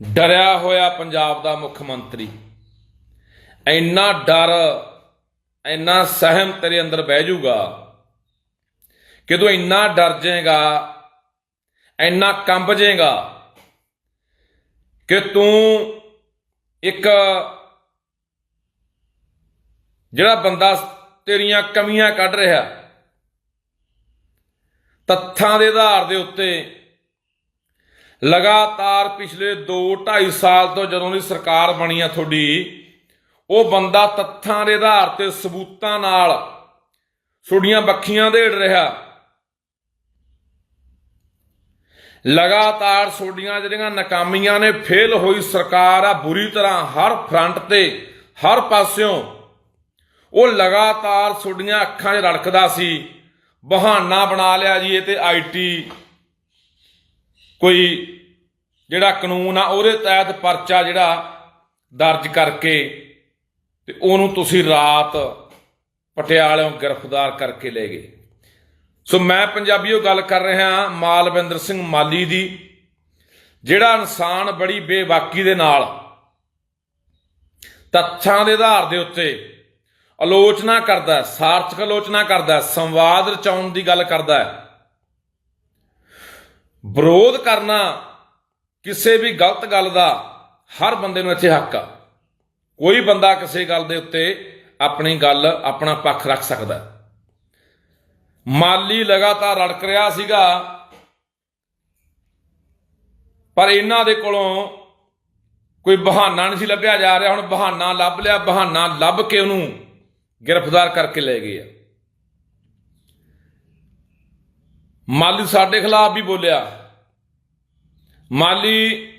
ਡਰਿਆ ਹੋਇਆ ਪੰਜਾਬ ਦਾ ਮੁੱਖ ਮੰਤਰੀ। ਇੰਨਾ ਡਰ, ਇੰਨਾ ਸਹਿਮ ਤੇਰੇ ਅੰਦਰ ਬਹਿ ਜਾਊਗਾ ਕਿ ਤੂੰ ਇੰਨਾ ਡਰ ਜਾਏਗਾ, ਇੰਨਾ ਕੰਬ ਜਾਏਗਾ ਕਿ ਤੂੰ ਇੱਕ ਜਿਹੜਾ ਬੰਦਾ ਤੇਰੀਆਂ ਕਮੀਆਂ ਕੱਢ ਰਿਹਾ, ਤੱਥਾਂ ਦੇ ਆਧਾਰ ਦੇ ਉੱਤੇ ਲਗਾਤਾਰ ਪਿਛਲੇ 2 2.5 ਸਾਲ ਤੋਂ ਜਦੋਂ ਦੀ ਸਰਕਾਰ ਬਣੀ ਆ ਤੁਹਾਡੀ, ਉਹ ਬੰਦਾ ਤੱਥਾਂ ਦੇ ਆਧਾਰ ਤੇ ਸਬੂਤਾਂ ਨਾਲ ਛੁੱਡੀਆਂ ਬੱਖੀਆਂ ਦੇੜ ਰਿਹਾ। ਲਗਾਤਾਰ ਛੋਡੀਆਂ ਜਿਹੜੀਆਂ ਨਾਕਾਮੀਆਂ ਨੇ ਫੇਲ ਹੋਈ ਸਰਕਾਰ ਆ, ਬੁਰੀ ਤਰ੍ਹਾਂ ਹਰ ਫਰੰਟ ਤੇ, ਹਰ ਪਾਸਿਓਂ, ਉਹ ਲਗਾਤਾਰ ਛੋਡੀਆਂ ਅੱਖਾਂ 'ਚ ਰੜਕਦਾ ਸੀ, ਬਹਾਨਾ ਬਣਾ ਲਿਆ ਜੀ ਇਹ ਤੇ ਆਈਟੀ ਕੋਈ ਜਿਹੜਾ ਕਾਨੂੰਨ ਆ, ਉਹਦੇ ਤਹਿਤ ਪਰਚਾ ਜਿਹੜਾ ਦਰਜ ਕਰਕੇ ਤੇ ਉਹਨੂੰ ਤੁਸੀਂ ਰਾਤ ਪਟਿਆਲਿਓਂ ਗ੍ਰਿਫਤਾਰ ਕਰਕੇ ਲੈ ਗਏ। ਸੋ ਮੈਂ ਪੰਜਾਬੀਓ ਗੱਲ ਕਰ ਰਿਹਾ ਮਾਲਵਿੰਦਰ ਸਿੰਘ ਮਾਲੀ ਦੀ, ਜਿਹੜਾ ਇਨਸਾਨ ਬੜੀ ਬੇਵਾਕੀ ਦੇ ਨਾਲ ਤੱਥਾਂ ਦੇ ਆਧਾਰ ਦੇ ਉੱਤੇ ਆਲੋਚਨਾ ਕਰਦਾ ਸਾਰਥਕ ਆਲੋਚਨਾ ਕਰਦਾ ਸੰਵਾਦ ਰਚਾਉਣ ਦੀ ਗੱਲ ਕਰਦਾ ਹੈ ਵਿਰੋਧ ਕਰਨਾ ਕਿਸੇ ਵੀ ਗਲਤ ਗੱਲ ਦਾ ਹਰ ਬੰਦੇ ਨੂੰ ਇੱਥੇ ਹੱਕ ਆ। ਕੋਈ ਬੰਦਾ ਕਿਸੇ ਗੱਲ ਦੇ ਉੱਤੇ ਆਪਣੀ ਗੱਲ, ਆਪਣਾ ਪੱਖ ਰੱਖ ਸਕਦਾ ਮਾਲੀ ਲਗਾਤਾਰ ਰੜਕ ਰਿਹਾ ਸੀਗਾ, ਪਰ ਇਹਨਾਂ ਦੇ ਕੋਲੋਂ ਕੋਈ ਬਹਾਨਾ ਨਹੀਂ ਸੀ ਲੱਭਿਆ ਜਾ ਰਿਹਾ। ਹੁਣ ਬਹਾਨਾ ਲੱਭ ਲਿਆ, ਬਹਾਨਾ ਲੱਭ ਕੇ ਉਹਨੂੰ ਗ੍ਰਿਫਤਾਰ ਕਰਕੇ ਲੈ ਗਏ ਆ। ਮਾਲੀ ਸਾਡੇ ਖਿਲਾਫ ਵੀ ਬੋਲਿਆ। ਮਾਲੀ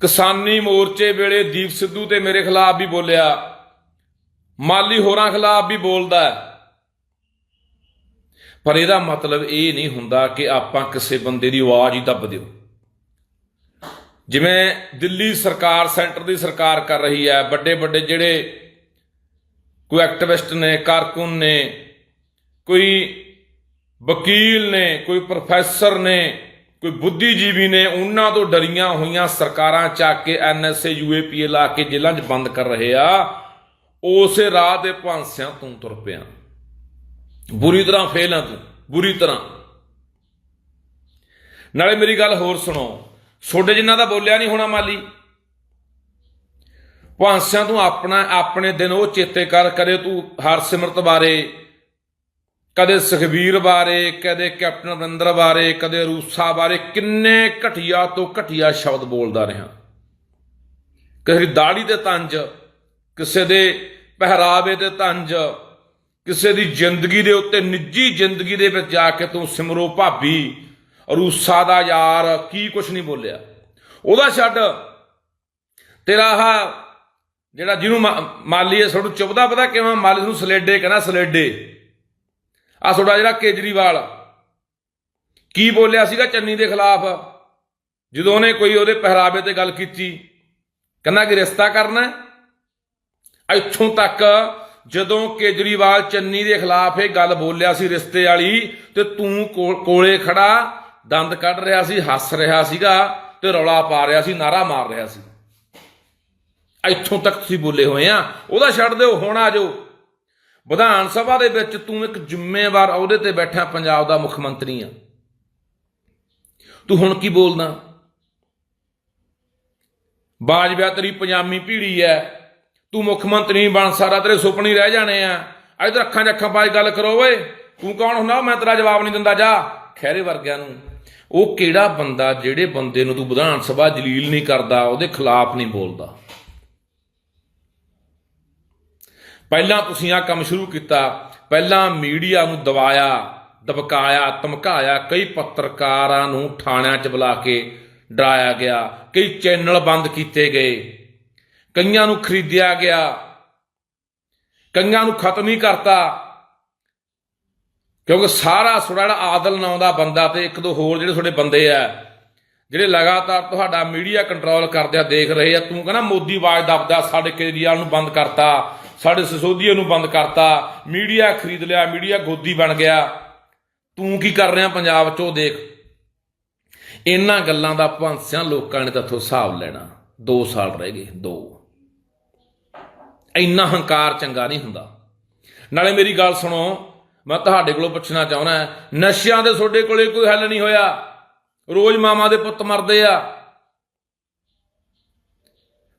ਕਿਸਾਨੀ ਮੋਰਚੇ ਵੇਲੇ ਦੀਪ ਸਿੱਧੂ ਤੇ ਮੇਰੇ ਖਿਲਾਫ ਵੀ ਬੋਲਿਆ। ਮਾਲੀ ਹੋਰਾਂ ਖਿਲਾਫ ਵੀ ਬੋਲਦਾ ਪਰ ਇਹਦਾ ਮਤਲਬ ਇਹ ਨਹੀਂ ਹੁੰਦਾ ਕਿ ਆਪਾਂ ਕਿਸੇ ਬੰਦੇ ਦੀ ਆਵਾਜ਼ ਹੀ ਦੱਬ ਦਿਓ। ਜਿਵੇਂ ਦਿੱਲੀ ਸਰਕਾਰ, ਸੈਂਟਰ ਦੀ ਸਰਕਾਰ ਕਰ ਰਹੀ ਹੈ ਵੱਡੇ ਵੱਡੇ ਜਿਹੜੇ ਕੋਈ ਐਕਟਿਵਿਸਟ ਨੇ, ਕਾਰਕੁਨ ਨੇ ਕੋਈ ਵਕੀਲ ਨੇ, ਕੋਈ ਪ੍ਰੋਫੈਸਰ ਨੇ, ਕੋਈ ਬੁੱਧੀਜੀਵੀ ਨੇ ਉਹਨਾਂ ਤੋਂ ਡਰੀਆਂ ਹੋਈਆਂ ਸਰਕਾਰਾਂ ਚੱਕ ਕੇ ਐਨਐਸਏ ਯੂਏਪੀਏ ਲਾ ਕੇ ਜੇਲ੍ਹਾਂ 'ਚ ਬੰਦ ਕਰ ਰਹੇ ਆ, ਉਸੇ ਰਾਹ ਦੇ ਭਾਂਸਿਆਂ ਤੋਂ ਤੁਰ ਪਿਆ। ਬੁਰੀ ਤਰ੍ਹਾਂ ਫੇਲ ਆ ਤੂੰ, ਬੁਰੀ ਤਰ੍ਹਾਂ। ਨਾਲੇ ਮੇਰੀ ਗੱਲ ਹੋਰ ਸੁਣੋ ਛੋਡੇ ਜਿੰਨਾ ਦਾ ਬੋਲਿਆ ਨਹੀਂ ਹੋਣਾ ਮਾਲੀ, ਭਾਂਸਿਆਂ ਤੂੰ ਆਪਣਾ, ਆਪਣੇ ਦਿਨ ਉਹ ਚੇਤੇ ਕਰ ਕਰੇ ਤੂੰ ਹਰਸਿਮਰਤ ਬਾਰੇ ਕਦੇ ਸੁਖਬੀਰ ਬਾਰੇ, ਕਦੇ ਕੈਪਟਨ ਅਮਰਿੰਦਰ ਬਾਰੇ, ਕਦੇ ਰੂਸਾ ਬਾਰੇ ਕਿੰਨੇ ਘਟੀਆ ਤੋਂ ਘਟੀਆ ਸ਼ਬਦ ਬੋਲਦਾ ਰਿਹਾ। ਕਿਸੇ ਦੀ ਦਾੜੀ ਤੇ ਤੰਜ, ਕਿਸੇ ਦੇ ਪਹਿਰਾਵੇ ਤੇ ਤੰਜ, ਕਿਸੇ ਦੀ ਜ਼ਿੰਦਗੀ ਦੇ ਉੱਤੇ ਨਿੱਜੀ ਜ਼ਿੰਦਗੀ ਦੇ ਵਿੱਚ ਜਾ ਕੇ ਤੂੰ ਸਿਮਰੋ ਭਾਬੀ, ਰੂਸਾ ਦਾ ਯਾਰ, ਕੀ ਕੁਛ ਨਹੀਂ ਬੋਲਿਆ। ਉਹਦਾ ਛੱਡ, ਤੇਰਾ ਆਹ ਜਿਹੜਾ ਜਿਹਨੂੰ ਮਾ- ਮਾਲੀ ਹੈ ਤੁਹਾਨੂੰ ਚੁੱਭਦਾ ਪਤਾ ਕਿਵੇਂ ਮਾਲੀ ਨੂੰ ਸਲੇਡੇ ਕਹਿੰਦਾ ਸਲੇਡੇ। ਆ ਤੁਹਾਡਾ ਜਿਹੜਾ ਕੇਜਰੀਵਾਲ ਕੀ ਬੋਲਿਆ ਸੀਗਾ ਚੰਨੀ ਦੇ ਖਿਲਾਫ? ਜਦੋਂ ਉਹਨੇ ਕੋਈ ਉਹਦੇ ਪਹਿਰਾਵੇ ਤੇ ਗੱਲ ਕੀਤੀ, ਕਹਿੰਦਾ ਕਿ ਰਿਸ਼ਤਾ ਕਰਨਾ ਇੱਥੋਂ ਤੱਕ ਜਦੋਂ ਕੇਜਰੀਵਾਲ ਚੰਨੀ ਦੇ ਖਿਲਾਫ ਇਹ ਗੱਲ ਬੋਲਿਆ ਸੀ ਰਿਸ਼ਤੇ ਵਾਲੀ, ਤੇ ਤੂੰ ਕੋਲੇ ਖੜਾ, ਦੰਦ ਕੱਢ ਰਿਹਾ ਸੀ, ਹੱਸ ਰਿਹਾ ਸੀਗਾ, ਤੇ ਰੌਲਾ ਪਾ ਰਿਹਾ ਸੀ, ਨਾਰਾ ਮਾਰ ਰਿਹਾ ਸੀ। ਇੱਥੋਂ ਤੱਕ ਤੁਸੀਂ ਬੋਲੇ ਹੋਏ ਆ। ਉਹਦਾ ਛੱਡ ਦਿਓ, ਹੁਣ ਆ ਜਾਓ। ਵਿਧਾਨ ਸਭਾ ਦੇ ਵਿੱਚ ਤੂੰ ਇੱਕ ਜ਼ਿੰਮੇਵਾਰ ਅਹੁਦੇ ਤੇ ਬੈਠਾ, ਪੰਜਾਬ ਦਾ ਮੁੱਖ ਮੰਤਰੀ ਆ। ਤੂੰ ਹੁਣ ਕੀ ਬੋਲਦਾ? ਬਾਜਵਾ ਤੇਰੀ ਪੰਜਾਬੀ ਪੀੜੀ ਐ। ਤੂੰ ਮੁੱਖ ਮੰਤਰੀ ਬਣ ਸਾਰਾ ਤੇਰੇ ਸੁਪਨੇ ਰਹਿ ਜਾਣੇ ਆ। ਇਧਰ ਅੱਖਾਂ 'ਚ ਅੱਖਾਂ ਪਾ ਕੇ ਗੱਲ ਕਰੋ ਓਏ। ਤੂੰ ਕੌਣ ਹੁੰਦਾ? ਮੈਂ ਤੇਰਾ ਜਵਾਬ ਨਹੀਂ ਦਿੰਦਾ, ਜਾ। ਖੈਰੇ ਵਰਗਿਆਂ ਨੂੰ। ਉਹ ਕਿਹੜਾ ਬੰਦਾ ਜਿਹੜੇ ਬੰਦੇ ਨੂੰ ਤੂੰ ਵਿਧਾਨ ਸਭਾ ਜਲੀਲ ਨਹੀਂ ਕਰਦਾ, ਉਹਦੇ ਖਿਲਾਫ ਨਹੀਂ ਬੋਲਦਾ? ਪਹਿਲਾਂ ਤੁਸੀਂ ਆ ਕੰਮ ਸ਼ੁਰੂ ਕੀਤਾ, ਪਹਿਲਾਂ ਮੀਡੀਆ ਨੂੰ ਦਬਾਇਆ, ਦਬਕਾਇਆ, ਧਮਕਾਇਆ, ਕਈ ਪੱਤਰਕਾਰਾਂ ਨੂੰ ਥਾਣਿਆਂ 'ਚ ਬੁਲਾ ਕੇ ਡਰਾਇਆ ਗਿਆ, ਕਈ ਚੈਨਲ ਬੰਦ ਕੀਤੇ ਗਏ, ਕਈਆਂ ਨੂੰ ਖਰੀਦਿਆ ਗਿਆ, ਕਈਆਂ ਨੂੰ ਖਤਮ ਹੀ ਕਰਤਾ। ਕਿਉਂਕਿ ਸਾਰਾ ਤੁਹਾਡਾ ਜਿਹੜਾ ਆਦਲ ਨਾਂ ਦਾ ਬੰਦਾ ਤੇ ਇੱਕ ਦੋ ਹੋਰ ਜਿਹੜੇ ਤੁਹਾਡੇ ਬੰਦੇ ਆ, ਜਿਹੜੇ ਲਗਾਤਾਰ ਤੁਹਾਡਾ ਮੀਡੀਆ ਕੰਟਰੋਲ ਕਰਦੇ ਆ, ਦੇਖ ਰਹੇ ਆ, ਤੂੰ ਕਹਿੰਦਾ ਮੋਦੀ ਆਵਾਜ਼ ਦੱਬਦਾ, ਸਾਡੇ ਕੇਜਰੀਵਾਲ ਨੂੰ ਬੰਦ ਕਰਤਾ ਸਾਡੇ ਸਸੋਦੀਏ ਨੂੰ ਬੰਦ ਕਰਤਾ, ਮੀਡੀਆ ਖਰੀਦ ਲਿਆ, ਮੀਡੀਆ ਗੋਦੀ ਬਣ ਗਿਆ। ਤੂੰ ਕੀ ਕਰ ਰਿਹਾ ਪੰਜਾਬ 'ਚ? ਉਹ ਦੇਖ। ਇਹਨਾਂ ਗੱਲਾਂ ਦਾ ਭਾਂਸਿਆਂ ਲੋਕਾਂ ਨੇ ਤਾਂ ਇੱਥੋਂ ਹਿਸਾਬ ਲੈਣਾ। 2 ਸਾਲ ਰਹਿ ਗਏ 2 ਇੰਨਾ ਹੰਕਾਰ ਚੰਗਾ ਨਹੀਂ ਹੁੰਦਾ। ਨਾਲੇ ਮੇਰੀ ਗੱਲ ਸੁਣੋ, ਮੈਂ ਤੁਹਾਡੇ ਕੋਲੋਂ ਪੁੱਛਣਾ ਚਾਹੁੰਦਾ ਨਸ਼ਿਆਂ ਦੇ ਤੁਹਾਡੇ ਕੋਲੇ ਕੋਈ ਹੱਲ ਨਹੀਂ ਹੋਇਆ? ਰੋਜ਼ ਮਾਮਾ ਦੇ ਪੁੱਤ ਮਰਦੇ ਆ।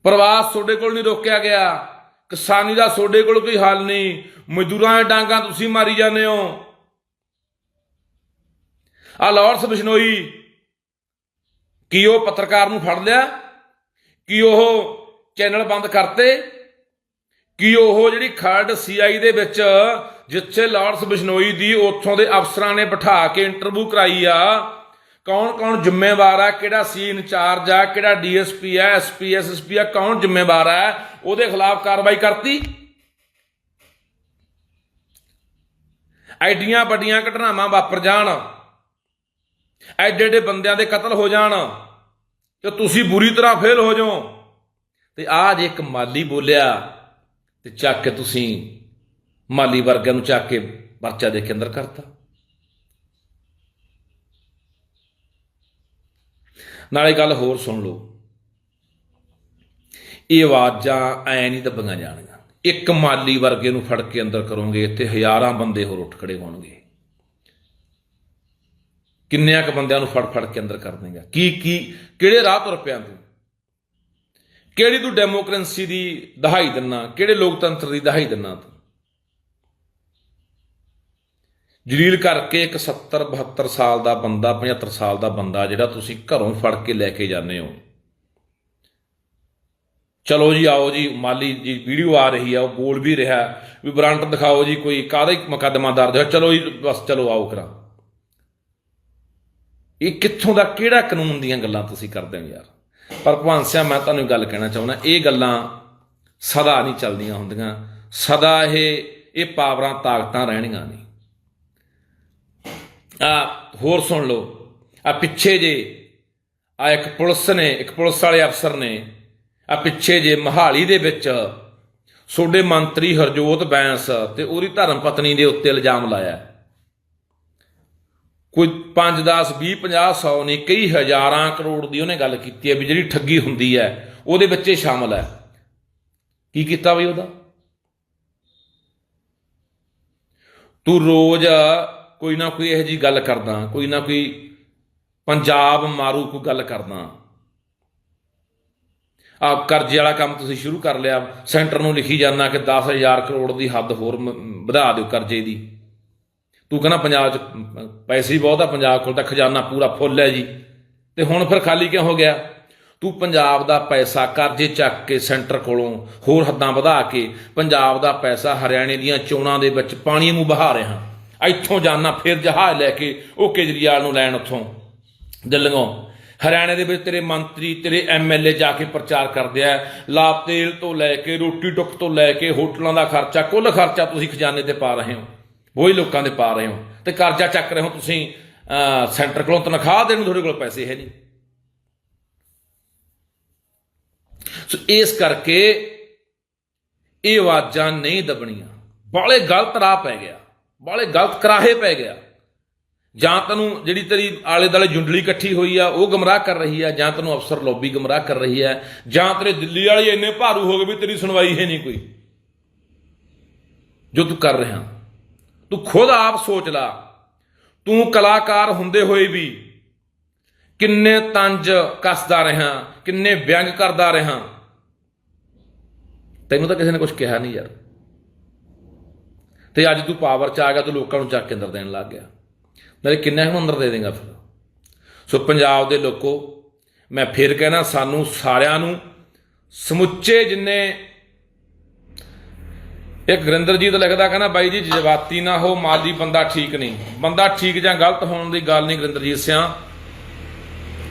ਪ੍ਰਵਾਸ ਤੁਹਾਡੇ ਕੋਲ ਨਹੀਂ ਰੋਕਿਆ ਗਿਆ। ਕਿਸਾਨੀ ਦਾ ਤੁਹਾਡੇ ਕੋਲ ਕੋਈ ਹੱਲ ਨਹੀਂ। ਮਜ਼ਦੂਰਾਂ ਦੇ ਡਾਂਗਾ ਤੁਸੀਂ ਮਾਰੀ ਜਾਂਦੇ ਹੋ। ਆ ਲਾਰੈਂਸ ਬਿਸ਼ਨੋਈ, ਕੀ ਉਹ ਪੱਤਰਕਾਰ ਨੂੰ ਫੜ ਲਿਆ? ਕੀ ਉਹ ਚੈਨਲ ਬੰਦ ਕਰਤੇ? ਕੀ ਉਹ ਜਿਹੜੀ ਖਰੜ ਸੀਆਈ ਦੇ ਵਿੱਚ ਜਿੱਥੇ ਲਾਰੈਂਸ ਬਿਸ਼ਨੋਈ ਦੀ ਉੱਥੋਂ ਦੇ ਅਫਸਰਾਂ ਨੇ ਬਿਠਾ ਕੇ ਇੰਟਰਵਿਊ ਕਰਾਈ ਆ ਕੌਣ ਕੌਣ ਜ਼ਿੰਮੇਵਾਰ ਆ, ਕਿਹੜਾ ਸੀ ਇੰਚਾਰਜ ਆ, ਕਿਹੜਾ ਡੀਐਸਪੀ ਆ, ਐਸਪੀ, ਐਸਐਸਪੀ ਆ, ਕੌਣ ਜ਼ਿੰਮੇਵਾਰ ਆ, ਉਹਦੇ ਖਿਲਾਫ ਕਾਰਵਾਈ ਕਰਤੀ। ਐਡੀਆਂ ਵੱਡੀਆਂ ਘਟਨਾਵਾਂ ਵਾਪਰ ਜਾਣ, ਐਡੇ ਐਡੇ ਬੰਦਿਆਂ ਦੇ ਕਤਲ ਹੋ ਜਾਣ, ਤੇ ਤੁਸੀਂ ਬੁਰੀ ਤਰ੍ਹਾਂ ਫੇਲ ਹੋ ਜਾਓ। ਤੇ ਆਹ ਜੇ ਇੱਕ ਮਾਲੀ ਬੋਲਿਆ, ਤੇ ਚੱਕ ਕੇ ਤੁਸੀਂ ਮਾਲੀ ਵਰਗਿਆਂ ਨੂੰ ਚੱਕ ਕੇ ਪਰਚਾ ਦੇ ਕੇ ਅੰਦਰ ਕਰਤਾ। ਨਾਲੇ ਗੱਲ ਹੋਰ ਸੁਣ ਲਓ। ਇਹ ਆਵਾਜ਼ਾਂ ਐ ਨਹੀਂ ਦੱਬੀਆਂ ਜਾਣਗੀਆਂ ਇੱਕ ਮਾਲੀ ਵਰਗੇ ਨੂੰ ਫੜ ਕੇ ਅੰਦਰ ਕਰੋਗੇ, ਇੱਥੇ ਹਜ਼ਾਰਾਂ ਬੰਦੇ ਹੋਰ ਉੱਠ ਖੜੇ ਹੋਣਗੇ। ਕਿੰਨਿਆਂ ਕ ਬੰਦਿਆਂ ਨੂੰ ਫੜ ਫੜ ਕੇ ਅੰਦਰ ਕਰ ਦੇਗਾ ਕੀ ਕੀ, ਕਿਹੜੇ ਰਾਹ ਤੁਰ ਪਿਆ ਤੂੰ? ਕਿਹੜੀ ਤੂੰ ਡੈਮੋਕ੍ਰੇਸੀ ਦੀ ਦਹਾਈ ਦਿੰਨਾ, ਕਿਹੜੇ ਲੋਕਤੰਤਰ ਦੀ ਦਹਾਈ ਦਿੰਨਾ ਤੂੰ? ਜਲੀਲ ਕਰਕੇ ਇੱਕ 70 72 ਸਾਲ ਦਾ ਬੰਦਾ 75 ਸਾਲ ਦਾ ਬੰਦਾ ਜਿਹੜਾ ਤੁਸੀਂ ਘਰੋਂ ਫੜ ਕੇ ਲੈ ਕੇ ਜਾਂਦੇ ਹੋ। ਚਲੋ ਜੀ, ਆਓ ਜੀ, ਮਾਲੀ ਜੀ, ਵੀਡੀਓ ਆ ਰਹੀ ਆ, ਉਹ ਬੋਲ ਵੀ ਰਿਹਾ। ਵੀ ਵਾਰੰਟ ਦਿਖਾਓ ਜੀ, ਕੋਈ ਕਾਹਦਾ ਮੁਕੱਦਮਾ ਦਰਜ ਹੈ ਚਲੋ ਜੀ, ਬਸ ਚਲੋ, ਆਓ ਕਰਾਂ। ਇਹ ਕਿੱਥੋਂ ਦਾ, ਕਿਹੜਾ ਕਾਨੂੰਨ ਦੀਆਂ ਗੱਲਾਂ ਤੁਸੀਂ ਕਰਦੇ ਹੋ ਯਾਰ? ਪਰ ਭਗਵਾਨ ਸਿਆ, ਮੈਂ ਤੁਹਾਨੂੰ ਗੱਲ ਕਹਿਣਾ ਚਾਹੁੰਦਾ, ਇਹ ਗੱਲਾਂ ਸਦਾ ਨਹੀਂ ਚੱਲਦੀਆਂ ਹੁੰਦੀਆਂ। ਸਦਾ ਇਹ ਇਹ ਪਾਵਰਾਂ, ਤਾਕਤਾਂ ਰਹਿਣੀਆਂ ਨਹੀਂ। ਆ ਹੋਰ ਸੁਣ ਲਓ। ਆ ਪਿੱਛੇ ਜੇ ਆ ਇੱਕ ਪੁਲਿਸ ਨੇ, ਇੱਕ ਪੁਲਿਸ ਵਾਲੇ ਅਫਸਰ ਨੇ, ਆ ਪਿੱਛੇ ਜੇ ਮਹਾਲੀ ਦੇ ਵਿੱਚ ਸੋਡੇ ਮੰਤਰੀ ਹਰਜੋਤ ਬੈਂਸ ਤੇ ਉਹਦੀ ਧਰਮ ਪਤਨੀ ਦੇ ਉੱਤੇ ਇਲਜ਼ਾਮ ਲਾਇਆ। ਕੋਈ 5 10 20 50 100 ਨਹੀਂ, ਕਈ ਹਜ਼ਾਰਾਂ ਕਰੋੜ ਦੀ ਉਹਨੇ ਗੱਲ ਕੀਤੀ ਹੈ ਵੀ ਜਿਹੜੀ ਠੱਗੀ ਹੁੰਦੀ ਹੈ, ਉਹਦੇ ਵਿੱਚ ਇਹ ਸ਼ਾਮਲ ਹੈ। ਕੀ ਕੀਤਾ ਬਈ ਉਹਦਾ? ਤੂੰ ਰੋਜ਼ ਕੋਈ ਨਾ ਕੋਈ ਇਹੋ ਜੀ ਗੱਲ ਕਰਦਾ, ਕੋਈ ਨਾ ਕੋਈ ਪੰਜਾਬ ਮਾਰੂ ਕੋਈ ਗੱਲ ਕਰਦਾ। ਆ ਕਰਜ਼ੇ ਵਾਲਾ ਕੰਮ ਤੁਸੀਂ ਸ਼ੁਰੂ ਕਰ ਲਿਆ, ਸੈਂਟਰ ਨੂੰ ਲਿਖੀ ਜਾਂਦਾ ਕਿ 10000 ਕਰੋੜ ਦੀ ਹੱਦ ਹੋਰ ਵਧਾ ਦਿਓ ਕਰਜ਼ੇ ਦੀ। ਤੂੰ ਕਹਿੰਦਾ ਪੰਜਾਬ 'ਚ, ਪੈਸੇ ਹੀ ਬਹੁਤ ਆ, ਪੰਜਾਬ ਕੋਲ ਤਾਂ ਖਜ਼ਾਨਾ ਪੂਰਾ ਫੁੱਲ ਹੈ ਜੀ। ਤੇ ਹੁਣ ਫਿਰ ਖਾਲੀ ਕਿਉਂ ਹੋ ਗਿਆ? ਤੂੰ ਪੰਜਾਬ ਦਾ ਪੈਸਾ ਕਰਜ਼ੇ ਚੱਕ ਕੇ ਸੈਂਟਰ ਕੋਲੋਂ ਹੋਰ ਹੱਦਾਂ ਵਧਾ ਕੇ ਪੰਜਾਬ ਦਾ ਪੈਸਾ ਹਰਿਆਣੇ ਦੀਆਂ ਚੋਣਾਂ ਦੇ ਵਿੱਚ ਪਾਣੀ ਨੂੰ ਬਹਾ ਰਿਹਾ। ਇੱਥੋਂ ਜਾਣਾ ਫਿਰ ਜਹਾਜ਼ ਲੈ ਕੇ ਉਹ ਕੇਜਰੀਵਾਲ ਨੂੰ ਲੈਣ ਉੱਥੋਂ। ਦਿੱਲੀੋਂ ਹਰਿਆਣੇ ਦੇ ਵਿੱਚ ਤੇਰੇ ਮੰਤਰੀ, ਤੇਰੇ ਐਮਐਲਏ ਜਾ ਕੇ ਪ੍ਰਚਾਰ ਕਰਦੇ ਆ। ਲਾਭ ਤੇਲ ਤੋਂ ਲੈ ਕੇ, ਰੋਟੀ ਟੁੱਕ ਤੋਂ ਲੈ ਕੇ, ਹੋਟਲਾਂ ਦਾ ਖਰਚਾ, ਕੁੱਲ ਖਰਚਾ ਤੁਸੀਂ ਖਜ਼ਾਨੇ ਤੇ ਪਾ ਰਹੇ ਹੋ। ਉਹੀ ਲੋਕਾਂ ਦੇ ਪਾ ਰਹੇ ਹੋ। ਤੇ ਕਰਜ਼ਾ ਚੱਕ ਰਹੇ ਹੋ ਤੁਸੀਂ ਸੈਂਟਰ ਕੋਲੋਂ, ਤਨਖਾਹ ਦੇਣ ਨੂੰ ਤੁਹਾਡੇ ਕੋਲ ਪੈਸੇ ਹੈ ਨਹੀਂ। ਸੋ ਇਸ ਕਰਕੇ ਇਹ ਆਵਾਜ਼ਾਂ ਨਹੀਂ ਦਬਣੀਆਂ। ਬਾਲੇ ਗਲਤ ਰਾਹ ਪੈ ਗਿਆ। ਬਾਲੇ ਗਲਤ ਕਰਾਹੇ ਪੈ ਗਿਆ। ਜਾਂ ਤੈਨੂੰ ਜਿਹੜੀ ਤੇਰੀ ਆਲੇ ਦਾਲੇ ਜੁੰਡਲੀ ਇਕੱਠੀ ਹੋਈ ਆ, ਉਹ ਗਮਰਾਹ ਕਰ ਰਹੀ ਆ, ਜਾਂ ਤੈਨੂੰ ਅਫਸਰ ਲੌਬੀ ਗਮਰਾਹ ਕਰ ਰਹੀ ਆ, ਜਾਂ ਤੇਰੇ ਦਿੱਲੀ ਵਾਲੇ ਇੰਨੇ ਭਾਰੂ ਹੋ ਗਏ ਵੀ ਤੇਰੀ ਸੁਣਵਾਈ ਹੈ ਨਹੀਂ ਕੋਈ। ਜੋ ਤੂੰ ਕਰ ਰਿਹਾ। ਤੂੰ ਖੁਦ ਆਪ ਸੋਚ ਲਾ। ਤੂੰ ਕਲਾਕਾਰ ਹੁੰਦੇ ਹੋਏ ਵੀ ਕਿੰਨੇ ਤੰਜ ਕੱਸਦਾ ਰਿਹਾ, ਕਿੰਨੇ ਵਿਅੰਗ ਕਰਦਾ ਰਿਹਾ। ਤੈਨੂੰ ਤਾਂ ਕਿਸੇ ਨੇ ਕੁਝ ਕਿਹਾ ਨਹੀਂ ਯਾਰ। ਤੇ ਅੱਜ ਤੂੰ ਪਾਵਰ ਚ ਆ ਗਿਆ, ਤੂੰ ਲੋਕਾਂ ਨੂੰ ਚੱਕ ਕੇ ਅੰਦਰ ਦੇਣ ਲੱਗ ਗਿਆ। ਨਾਲੇ ਕਿੰਨਾ ਨੂੰ ਅੰਦਰ ਦੇ ਦੇਗਾ ਫਿਰ? ਸੋ ਪੰਜਾਬ ਦੇ ਲੋਕੋ, ਮੈਂ ਫਿਰ ਕਹਿਣਾ, ਸਾਨੂੰ ਸਾਰਿਆਂ ਨੂੰ ਸਮੁੱਚੇ ਜਿੰਨੇ ਇੱਕ ਗੁਰਿੰਦਰਜੀਤ ਲਿਖਦਾ ਕਹਿੰਦਾ, ਬਾਈ ਜੀ, ਜਜ਼ਬਾਤੀ ਨਾ ਹੋ, ਮਾਲੀ ਬੰਦਾ ਠੀਕ ਨਹੀਂ। ਬੰਦਾ ਠੀਕ ਜਾਂ ਗਲਤ ਹੋਣ ਦੀ ਗੱਲ ਨਹੀਂ ਗੁਰਿੰਦਰਜੀਤ ਸਿਆ।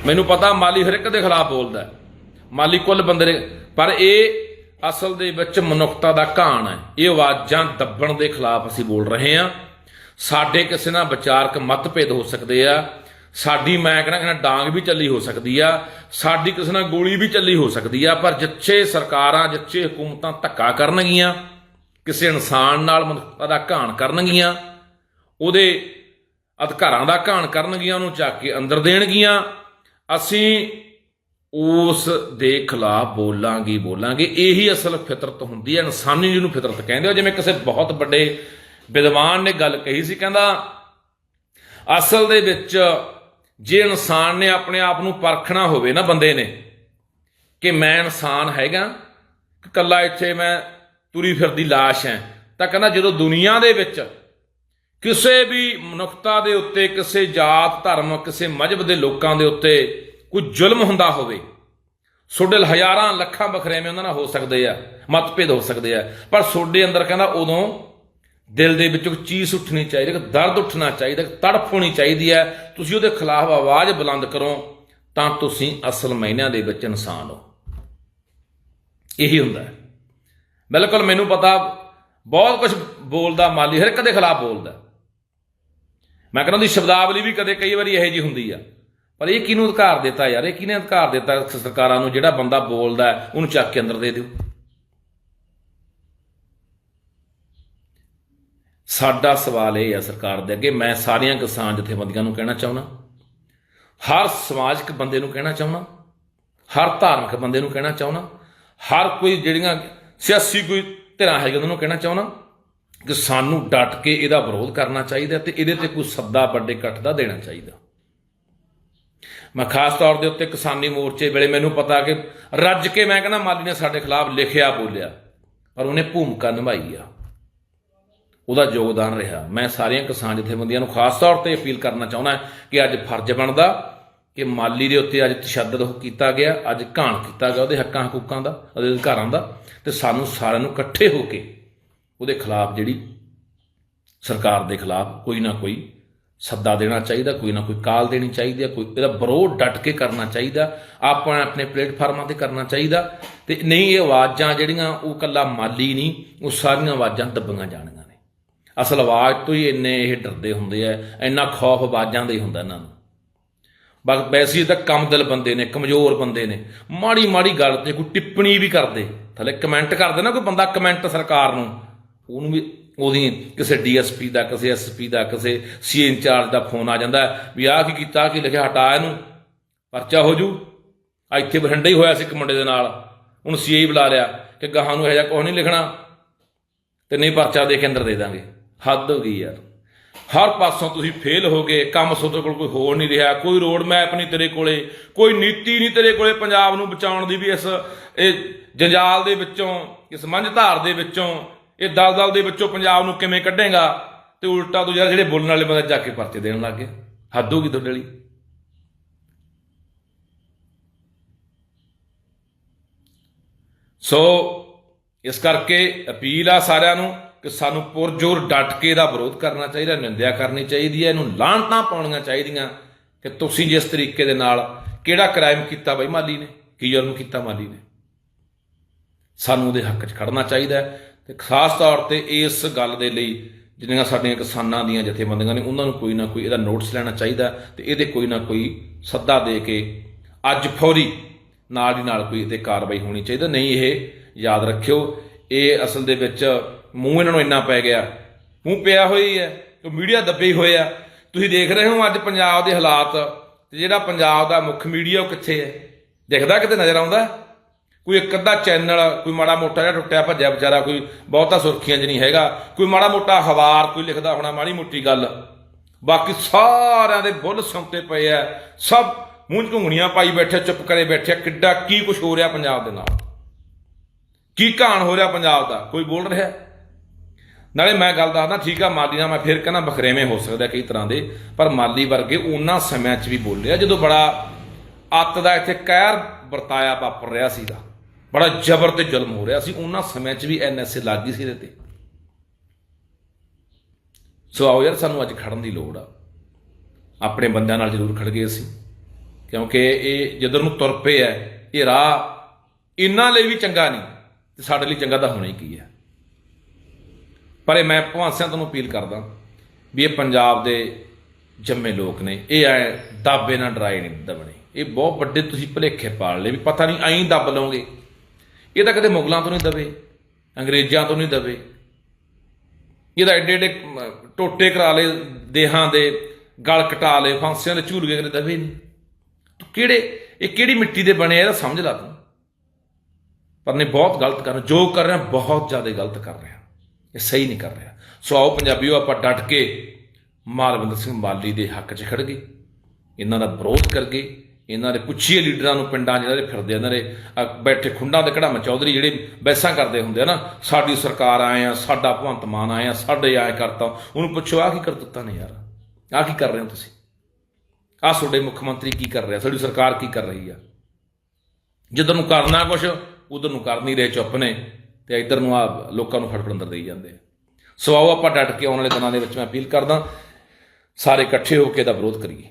ਮੈਨੂੰ ਪਤਾ ਮਾਲੀ ਹਰ ਇੱਕ ਦੇ ਖਿਲਾਫ ਬੋਲਦਾ ਮਾਲੀ ਕੁੱਲ ਬੰਦੇ ਪਰ ਇਹ ਅਸਲ ਦੇ ਵਿੱਚ ਮਨੁੱਖਤਾ ਦਾ ਘਾਣ ਹੈ। ਇਹ ਆਵਾਜ਼ਾਂ ਦੱਬਣ ਦੇ ਖਿਲਾਫ ਅਸੀਂ ਬੋਲ ਰਹੇ ਹਾਂ। ਸਾਡੇ ਕਿਸੇ ਨਾਲ ਵਿਚਾਰਕ ਮਤਭੇਦ ਹੋ ਸਕਦੇ ਆ। ਸਾਡੀ ਮੈਂ ਕਹਿੰਦਾ ਕਹਿੰਦਾ ਡਾਂਗ ਵੀ ਚੱਲੀ ਹੋ ਸਕਦੀ ਆ। ਸਾਡੀ ਕਿਸੇ ਨਾਲ ਗੋਲੀ ਵੀ ਚੱਲੀ ਹੋ ਸਕਦੀ ਆ। ਪਰ ਜਿੱਥੇ ਸਰਕਾਰਾਂ, ਜਿੱਥੇ ਹਕੂਮਤਾਂ ਧੱਕਾ ਕਰਨਗੀਆਂ, ਕਿਸੇ ਇਨਸਾਨ ਨਾਲ ਮਨੁੱਖਤਾ ਦਾ ਘਾਣ ਕਰਨਗੀਆਂ, ਉਹਦੇ ਅਧਿਕਾਰਾਂ ਦਾ ਘਾਣ ਕਰਨਗੀਆਂ, ਉਹਨੂੰ ਚੱਕ ਕੇ ਅੰਦਰ ਦੇਣਗੀਆਂ, ਅਸੀਂ ਉਸ ਦੇ ਖਿਲਾਫ ਬੋਲਾਂਗੇ ਬੋਲਾਂਗੇ। ਇਹੀ ਅਸਲ ਫਿਤਰਤ ਹੁੰਦੀ ਹੈ, ਇਨਸਾਨੀ ਜਿਹਨੂੰ ਫਿਤਰਤ ਕਹਿੰਦੇ ਹੋ। ਜਿਵੇਂ ਕਿਸੇ ਬਹੁਤ ਵੱਡੇ ਵਿਦਵਾਨ ਨੇ ਗੱਲ ਕਹੀ ਸੀ, ਕਹਿੰਦਾ, ਅਸਲ ਦੇ ਵਿੱਚ ਜੇ ਇਨਸਾਨ ਨੇ ਆਪਣੇ ਆਪ ਨੂੰ ਪਰਖਣਾ ਹੋਵੇ ਨਾ ਬੰਦੇ ਨੇ, ਕਿ ਮੈਂ ਇਨਸਾਨ ਹੈਗਾ, ਕਿ ਕੱਲਾ ਇੱਥੇ ਮੈਂ ਤੁਰੀ ਫਿਰਦੀ ਲਾਸ਼ ਹੈ ਤਾਂ ਕਹਿੰਦਾ ਜਦੋਂ ਦੁਨੀਆ ਦੇ ਵਿੱਚ ਕਿਸੇ ਵੀ ਮਨੁੱਖਤਾ ਦੇ ਉੱਤੇ, ਕਿਸੇ ਜਾਤ, ਧਰਮ, ਕਿਸੇ ਮਜਹਬ ਦੇ ਲੋਕਾਂ ਦੇ ਉੱਤੇ ਕੋਈ ਜ਼ੁਲਮ ਹੁੰਦਾ ਹੋਵੇ ਸੋਡੇ ਹਜ਼ਾਰਾਂ ਲੱਖਾਂ ਬਖਰੇਵੇਂ ਉਹਨਾਂ ਨਾਲ ਹੋ ਸਕਦੇ ਆ, ਮਤਭੇਦ ਹੋ ਸਕਦੇ ਆ, ਪਰ ਸੋਡੇ ਅੰਦਰ ਕਹਿੰਦਾ ਉਦੋਂ ਦਿਲ ਦੇ ਵਿੱਚੋਂ ਇੱਕ ਚੀਜ਼ ਉੱਠਣੀ ਚਾਹੀਦੀ, ਇੱਕ ਦਰਦ ਉੱਠਣਾ ਚਾਹੀਦਾ, ਇੱਕ ਤੜਫ ਹੋਣੀ ਚਾਹੀਦੀ ਹੈ ਤੁਸੀਂ ਉਹਦੇ ਖਿਲਾਫ ਆਵਾਜ਼ ਬੁਲੰਦ ਕਰੋ, ਤਾਂ ਤੁਸੀਂ ਅਸਲ ਮਾਇਨਿਆਂ ਦੇ ਵਿੱਚ ਇਨਸਾਨ ਹੋ। ਇਹੀ ਹੁੰਦਾ ਹੈ। ਬਿਲਕੁਲ ਮੈਨੂੰ ਪਤਾ, ਬਹੁਤ ਕੁਝ ਬੋਲਦਾ ਮਾਲੀ, ਹਰ ਇੱਕ ਦੇ ਖਿਲਾਫ ਬੋਲਦਾ। ਮੈਂ ਕਹਿੰਦਾ ਉਹਦੀ ਸ਼ਬਦਾਵਲੀ ਵੀ ਕਦੇ ਕਈ ਵਾਰੀ ਇਹੋ ਜੀ ਹੁੰਦੀ ਆ। ਪਰ ਇਹ ਕਿਹਨੂੰ ਅਧਿਕਾਰ ਦਿੱਤਾ ਯਾਰ? ਇਹ ਕਿਹਨੇ ਅਧਿਕਾਰ ਦਿੱਤਾ ਸਰਕਾਰਾਂ ਨੂੰ? ਜਿਹੜਾ ਬੰਦਾ ਬੋਲਦਾ ਉਹਨੂੰ ਚੱਕ ਕੇ ਅੰਦਰ ਦੇ ਦਿਓ। ਸਾਡਾ ਸਵਾਲ ਇਹ ਹੈ ਸਰਕਾਰ ਦੇ ਅੱਗੇ। ਮੈਂ ਸਾਰੀਆਂ ਕਿਸਾਨ ਜਥੇਬੰਦੀਆਂ ਨੂੰ ਕਹਿਣਾ ਚਾਹੁੰਦਾ। ਹਰ ਸਮਾਜਿਕ ਬੰਦੇ ਨੂੰ ਕਹਿਣਾ ਚਾਹੁੰਦਾ। ਹਰ ਧਾਰਮਿਕ ਬੰਦੇ ਨੂੰ ਕਹਿਣਾ ਚਾਹੁੰਦਾ। ਹਰ ਕੋਈ ਜਿਹੜੀਆਂ ਸਿਆਸੀ ਕੋਈ ਧਿਰਾਂ ਹੈਗੀਆਂ, ਉਹਨਾਂ ਨੂੰ ਕਹਿਣਾ ਚਾਹੁੰਦਾ ਕਿ ਸਾਨੂੰ ਡਟ ਕੇ ਇਹਦਾ ਵਿਰੋਧ ਕਰਨਾ ਚਾਹੀਦਾ ਤੇ ਇਹਦੇ ਤੇ ਕੋਈ ਸੱਦਾ ਵੱਡੇ ਇਕੱਠ ਦਾ ਦੇਣਾ ਚਾਹੀਦਾ। ਮੈਂ ਖਾਸ ਤੌਰ ਦੇ ਉੱਤੇ ਕਿਸਾਨੀ ਮੋਰਚੇ ਵੇਲੇ ਮੈਨੂੰ ਪਤਾ ਕਿ ਰੱਜ ਕੇ ਮੈਂ ਕਹਿੰਦਾ ਮਾਲੀ ਨੇ ਸਾਡੇ ਖਿਲਾਫ ਲਿਖਿਆ ਬੋਲਿਆ, ਪਰ ਉਹਨੇ ਭੂਮਿਕਾ ਨਿਭਾਈ ਆ। ਉਹਦਾ ਯੋਗਦਾਨ ਰਿਹਾ। ਮੈਂ ਸਾਰੀਆਂ ਕਿਸਾਨ ਜਥੇਬੰਦੀਆਂ ਨੂੰ ਖਾਸ ਤੌਰ ਤੇ ਅਪੀਲ ਕਰਨਾ ਚਾਹੁੰਦਾ ਕਿ ਅੱਜ ਫਰਜ਼ ਬਣਦਾ ਕਿ ਮਾਲੀ ਦੇ ਉੱਤੇ ਅੱਜ ਤਸ਼ੱਦਦ ਕੀਤਾ ਗਿਆ, ਅੱਜ ਘਾਣ ਕੀਤਾ ਗਿਆ ਉਹਦੇ ਹੱਕਾਂ ਹਕੂਕਾਂ ਦਾ, ਉਹਦੇ ਅਧਿਕਾਰਾਂ ਦਾ ਤੇ ਸਾਨੂੰ ਸਾਰਿਆਂ ਨੂੰ ਇਕੱਠੇ ਹੋ ਕੇ ਉਹਦੇ ਖਿਲਾਫ ਜਿਹੜੀ ਸਰਕਾਰ ਦੇ ਖਿਲਾਫ ਕੋਈ ਨਾ ਕੋਈ ਸੱਦਾ ਦੇਣਾ ਚਾਹੀਦਾ, ਕੋਈ ਨਾ ਕੋਈ ਕਾਲ ਦੇਣੀ ਚਾਹੀਦੀ ਹੈ ਕੋਈ ਇਹਦਾ ਵਿਰੋਧ ਡਟ ਕੇ ਕਰਨਾ ਚਾਹੀਦਾ, ਆਪਾਂ ਆਪਣੇ ਪਲੇਟਫਾਰਮਾਂ ਤੇ ਕਰਨਾ ਚਾਹੀਦਾ, ਤੇ ਨਹੀਂ ਇਹ ਆਵਾਜ਼ਾਂ ਜਿਹੜੀਆਂ ਉਹ ਕੱਲਾ ਮਾਲੀ ਨਹੀਂ, ਉਹ ਸਾਰੀਆਂ ਆਵਾਜ਼ਾਂ ਦੱਬੀਆਂ ਜਾਣੀਆਂ ਨੇ। ਅਸਲ ਆਵਾਜ਼ ਤੋਂ ਹੀ ਇੰਨੇ ਇਹ ਡਰਦੇ ਹੁੰਦੇ ਆ, ਇੰਨਾ ਖੌਫ ਆਵਾਜ਼ਾਂ ਦਾ ਹੀ ਹੁੰਦਾ ਇਹਨਾਂ ਨੂੰ। ਬਸ ਵੈਸੇ ਤਾਂ ਕਮਦਲ ਬੰਦੇ ਨੇ, ਕਮਜ਼ੋਰ ਬੰਦੇ ਨੇ, ਮਾੜੀ ਮਾੜੀ ਗੱਲ ਤੇ ਕੋਈ ਟਿੱਪਣੀ ਵੀ ਕਰਦੇ, ਥੱਲੇ ਕਮੈਂਟ ਕਰਦੇ ਨਾ ਕੋਈ ਬੰਦਾ ਕਮੈਂਟ ਸਰਕਾਰ ਨੂੰ, ਉਹਨੂੰ ਵੀ ਉਹਦੀ ਕਿਸੇ ਡੀਐਸਪੀ ਦਾ, ਕਿਸੇ ਐਸਪੀ ਦਾ, ਕਿਸੇ ਸੀ ਇੰਚਾਰਜ ਦਾ ਫੋਨ ਆ ਜਾਂਦਾ ਵੀ ਆਹ ਕੀ ਕੀਤਾ, ਕੀ ਲਿਖਿਆ, ਹਟਾ ਇਹਨੂੰ। ਪਰਚਾ ਹੋ ਜੂ। ਆ ਇੱਥੇ ਬਠਿੰਡੇ ਹੀ ਹੋਇਆ ਸੀ ਇੱਕ ਮੁੰਡੇ ਦੇ ਨਾਲ। ਹੁਣ ਸੀਆਈ ਬੁਲਾ ਲਿਆ ਕਿ ਗਾਹਾਂ ਨੂੰ ਇਹੋ ਜਿਹਾ ਕੁਝ ਨਹੀਂ ਲਿਖਣਾ। ਤੇ ਨਹੀਂ ਪਰਚਾ ਦੇ ਕੇ ਅੰਦਰ ਦੇ ਦਾਂਗੇ। ਹੱਦ ਹੋ ਗਈ ਯਾਰ। ਹਰ ਪਾਸੋਂ ਤੁਸੀਂ ਫੇਲ ਹੋ ਗਏ ਕੰਮ ਤੁਹਾਡੇ ਕੋਲ ਕੋਈ ਹੋਰ ਨਹੀਂ ਰਿਹਾ, ਕੋਈ ਰੋਡ ਮੈਪ ਨਹੀਂ ਤੇਰੇ ਕੋਲੇ, ਕੋਈ ਨੀਤੀ ਨਹੀਂ ਤੇਰੇ ਕੋਲੇ ਪੰਜਾਬ ਨੂੰ ਬਚਾਉਣ ਦੀ ਵੀ ਇਸ, ਇਹ ਜੰਜਾਲ ਦੇ ਵਿੱਚੋਂ, ਇਸ ਮੰਝਧਾਰ ਦੇ ਵਿੱਚੋਂ ਇਹ ਦਲਦਲ ਦੇ ਵਿੱਚੋਂ ਪੰਜਾਬ ਨੂੰ ਕਿਵੇਂ ਕੱਢੇਗਾ ਤੇ ਉਲਟਾ ਤੂੰ ਯਾਰ ਜਿਹੜੇ ਬੋਲਣ ਵਾਲੇ ਬੰਦੇ ਜਾ ਕੇ ਪਰਚੇ ਦੇਣ ਲੱਗ ਗਏ। ਹੱਦ ਹੋ ਗਈ ਤੁਹਾਡੇ ਲਈ? ਸੋ ਇਸ ਕਰਕੇ ਅਪੀਲ ਆ ਸਾਰਿਆਂ ਨੂੰ ਕਿ ਸਾਨੂੰ ਪੁਰਜੋਰ ਡਟ ਕੇ ਇਹਦਾ ਵਿਰੋਧ ਕਰਨਾ ਚਾਹੀਦਾ, ਨਿੰਦਿਆ ਕਰਨੀ ਚਾਹੀਦੀ ਹੈ, ਇਹਨੂੰ ਲਾਹਣਤਾਂ ਪਾਉਣੀਆਂ ਚਾਹੀਦੀਆਂ ਕਿ ਤੁਸੀਂ ਜਿਸ ਤਰੀਕੇ ਦੇ ਨਾਲ ਕਿਹੜਾ ਕ੍ਰਾਈਮ ਕੀਤਾ ਬਈ ਮਾਲੀ ਨੇ, ਕੀ ਜੁਰਮ ਕੀਤਾ ਮਾਲੀ ਨੇ। ਸਾਨੂੰ ਉਹਦੇ ਹੱਕ 'ਚ ਖੜਨਾ ਚਾਹੀਦਾ ਤੇ ਖਾਸ ਤੌਰ ਤੇ ਇਸ ਗੱਲ ਦੇ ਲਈ ਜਿੰਨੀਆਂ ਸਾਡੀਆਂ ਕਿਸਾਨਾਂ ਦੀਆਂ ਜਥੇਬੰਦੀਆਂ ਨੇ, ਉਹਨਾਂ ਨੂੰ ਕੋਈ ਨਾ ਕੋਈ ਇਹਦਾ ਨੋਟਿਸ ਲੈਣਾ ਚਾਹੀਦਾ ਤੇ ਇਹਦੇ ਕੋਈ ਨਾ ਕੋਈ ਸੱਦਾ ਦੇ ਕੇ ਅੱਜ ਫੌਰੀ ਨਾਲ ਦੀ ਨਾਲ ਕੋਈ ਇਹਦੇ ਕਾਰਵਾਈ ਹੋਣੀ ਚਾਹੀਦੀ। ਨਹੀਂ ਇਹ ਯਾਦ ਰੱਖਿਓ, ਇਹ ਅਸਲ ਦੇ ਵਿੱਚ ਮੂੰਹ ਇਹਨਾਂ ਨੂੰ ਇੰਨਾ ਪੈ ਗਿਆ, ਮੂੰਹ ਪਿਆ ਹੋਈ ਹੈ ਕਿ ਮੀਡੀਆ ਦੱਬੇ ਹੀ ਹੋਏ ਆ। ਤੁਸੀਂ ਦੇਖ ਰਹੇ ਹੋ ਅੱਜ ਪੰਜਾਬ ਦੇ ਹਾਲਾਤ ਤੇ ਜਿਹੜਾ ਪੰਜਾਬ ਦਾ ਮੁੱਖ ਮੀਡੀਆ ਉਹ ਕਿੱਥੇ ਹੈ? ਦਿਖਦਾ ਕਿਤੇ ਨਜ਼ਰ ਆਉਂਦਾ? ਕੋਈ ਇੱਕ ਅੱਧਾ ਚੈਨਲ, ਕੋਈ ਮਾੜਾ ਮੋਟਾ ਜਿਹਾ ਟੁੱਟਿਆ ਭੱਜਿਆ ਵਿਚਾਰਾ, ਕੋਈ ਬਹੁਤਾ ਸੁਰਖੀਆਂ 'ਚ ਨਹੀਂ ਹੈਗਾ, ਕੋਈ ਮਾੜਾ ਮੋਟਾ ਹਵਾਰ ਕੋਈ ਲਿਖਦਾ ਹੋਣਾ, ਮਾੜੀ ਮੋਟੀ ਗੱਲ। ਬਾਕੀ ਸਾਰਿਆਂ ਦੇ ਬੁੱਲ ਸੁਣਤੇ ਪਏ ਆ ਸਭ ਮੂੰਹ 'ਚ ਘੁੰਗਣੀਆਂ ਪਾਈ ਬੈਠੇ, ਚੁੱਪ ਕਰੇ ਬੈਠੇ, ਕਿੱਡਾ ਕੀ ਕੁਝ ਹੋ ਰਿਹਾ ਪੰਜਾਬ ਦੇ ਨਾਲ। ਕੀ ਘਾਣ ਹੋ ਰਿਹਾ ਪੰਜਾਬ ਦਾ, ਕੋਈ ਬੋਲ ਰਿਹਾ? ਨਾਲੇ ਮੈਂ ਗੱਲ ਦੱਸਦਾ, ਠੀਕ ਆ ਮਾਲੀ ਨਾਲ ਮੈਂ ਫਿਰ ਕਹਿੰਦਾ ਬਖਰੇਵੇਂ ਹੋ ਸਕਦਾ ਕਈ ਤਰ੍ਹਾਂ ਦੇ, ਪਰ ਮਾਲੀ ਵਰਗੇ ਉਹਨਾਂ ਸਮਿਆਂ 'ਚ ਵੀ ਬੋਲਿਆ, ਜਦੋਂ ਬੜਾ ਅੱਤ ਦਾ ਇੱਥੇ ਕਹਿਰ ਵਰਤਾਇਆ ਵਾਪਰ ਰਿਹਾ ਸੀਗਾ। ਬੜਾ ਜ਼ਬਰ ਤੇ ਜ਼ੁਲਮ ਹੋ ਰਿਹਾ ਸੀ। ਉਹਨਾਂ ਸਮਿਆਂ 'ਚ ਵੀ ਐਨਐਸਏ ਗਈ ਸੀ ਇਹਦੇ ਤੇ। ਸੋ ਆਓ ਯਾਰ, ਸਾਨੂੰ ਅੱਜ ਖੜਨ ਦੀ ਲੋੜ ਆ। ਆਪਣੇ ਬੰਦਿਆਂ ਨਾਲ ਜ਼ਰੂਰ ਖੜ ਗਏ ਅਸੀਂ। ਕਿਉਂਕਿ ਇਹ ਜਿੱਧਰ ਨੂੰ ਤੁਰ ਪਏ ਐ ਇਹ ਰਾਹ ਇਹਨਾਂ ਲਈ ਵੀ ਚੰਗਾ ਨਹੀਂ, ਤੇ ਸਾਡੇ ਲਈ ਚੰਗਾ ਤਾਂ ਹੋਣਾ ਹੀ ਕੀ ਹੈ ਪਰ ਇਹ ਮੈਂ ਭਵਾਂਸਿਆਂ ਤੁਹਾਨੂੰ ਅਪੀਲ ਕਰਦਾ ਵੀ ਇਹ ਪੰਜਾਬ ਦੇ ਜੰਮੇ ਲੋਕ ਨੇ, ਇਹ ਐ ਦਾਬੇ ਨਾਲ ਡਰਾਏ ਨਹੀਂ ਦਬਣੇ ਇਹ ਬਹੁਤ ਵੱਡੇ ਤੁਸੀਂ ਭੁਲੇਖੇ ਪਾਲ ਲਏ ਵੀ ਪਤਾ ਨਹੀਂ ਐਂ ਦੱਬ ਲਓਗੇ ਇਹ ਤਾਂ ਕਦੇ ਮੁਗਲਾਂ ਤੋਂ ਨਹੀਂ ਦਬੇ, ਅੰਗਰੇਜ਼ਾਂ ਤੋਂ ਨਹੀਂ ਦਬੇ। ਇਹਦਾ ਐਡੇ ਐਡੇ ਟੋਟੇ ਕਰਾ ਲਏ ਦੇਹਾਂ ਦੇ, ਗਲ ਕਟਾ ਲਏ, ਫਾਂਸੀਆਂ ਦੇ ਝੂਲਗੇ ਕਦੇ ਦਵੇ ਨਹੀਂ। ਕਿਹੜੇ, ਇਹ ਕਿਹੜੀ ਮਿੱਟੀ ਦੇ ਬਣੇ ਆ ਇਹਦਾ ਸਮਝ ਲਾ ਤੂੰ। ਪਰ ਨੇ ਬਹੁਤ ਗਲਤ ਕਰ ਜੋ ਕਰ ਰਿਹਾ, ਬਹੁਤ ਜ਼ਿਆਦਾ ਗਲਤ ਕਰ ਰਿਹਾ। ਇਹ ਸਹੀ ਨਹੀਂ ਕਰ ਰਿਹਾ। ਸੋ ਆਓ ਪੰਜਾਬੀਓ, ਆਪਾਂ ਡਟ ਕੇ ਮਾਲਵਿੰਦਰ ਸਿੰਘ ਮਾਲੀ ਦੇ ਹੱਕ 'ਚ ਖੜ ਗਏ। ਇਹਨਾਂ ਦਾ ਵਿਰੋਧ ਕਰ ਗਏ। ਇਹਨਾਂ ਦੇ ਪੁੱਛੀਏ ਲੀਡਰਾਂ ਨੂੰ ਪਿੰਡਾਂ 'ਚ ਜਿਹੜੇ ਫਿਰਦੇ ਇਹਨਾਂ ਦੇ ਬੈਠੇ ਖੁੰਡਾਂ ਦੇ ਕੜਾਮ ਚੌਧਰੀ ਜਿਹੜੇ ਬੈਸਾਂ ਕਰਦੇ ਹੁੰਦੇ ਆ ਨਾ, ਸਾਡੀ ਸਰਕਾਰ ਆਏ ਆ, ਸਾਡਾ ਭਗਵੰਤ ਮਾਨ ਆਏ ਆ, ਸਾਡੇ ਆਏ ਕਰਤਾ, ਉਹਨੂੰ ਪੁੱਛੋ ਆ ਕੀ ਕਰ ਦਿੱਤਾ ਨੇ ਯਾਰ? ਆ ਕੀ ਕਰ ਰਹੇ ਹੋ ਤੁਸੀਂ? ਆ ਤੁਹਾਡੇ ਮੁੱਖ ਮੰਤਰੀ ਕੀ ਕਰ ਰਿਹਾ? ਸਾਡੀ ਸਰਕਾਰ ਕੀ ਕਰ ਰਹੀ ਆ? ਜਿੱਧਰ ਨੂੰ ਕਰਨਾ ਕੁਛ, ਉਧਰ ਨੂੰ ਕਰ ਨਹੀਂ ਰਹੇ ਚੁੱਪ ਨੇ, ਤੇ ਇੱਧਰ ਨੂੰ ਆ ਲੋਕਾਂ ਨੂੰ ਫੜਫੜ ਅੰਦਰ ਦੇਈ ਜਾਂਦੇ ਸੋ ਆਓ ਆਪਾਂ ਡਟ ਕੇ ਆਉਣ ਵਾਲੇ ਦਿਨਾਂ ਦੇ ਵਿੱਚ ਮੈਂ ਅਪੀਲ ਕਰਦਾ, ਸਾਰੇ ਇਕੱਠੇ ਹੋ ਕੇ ਇਹਦਾ ਵਿਰੋਧ ਕਰੀਏ।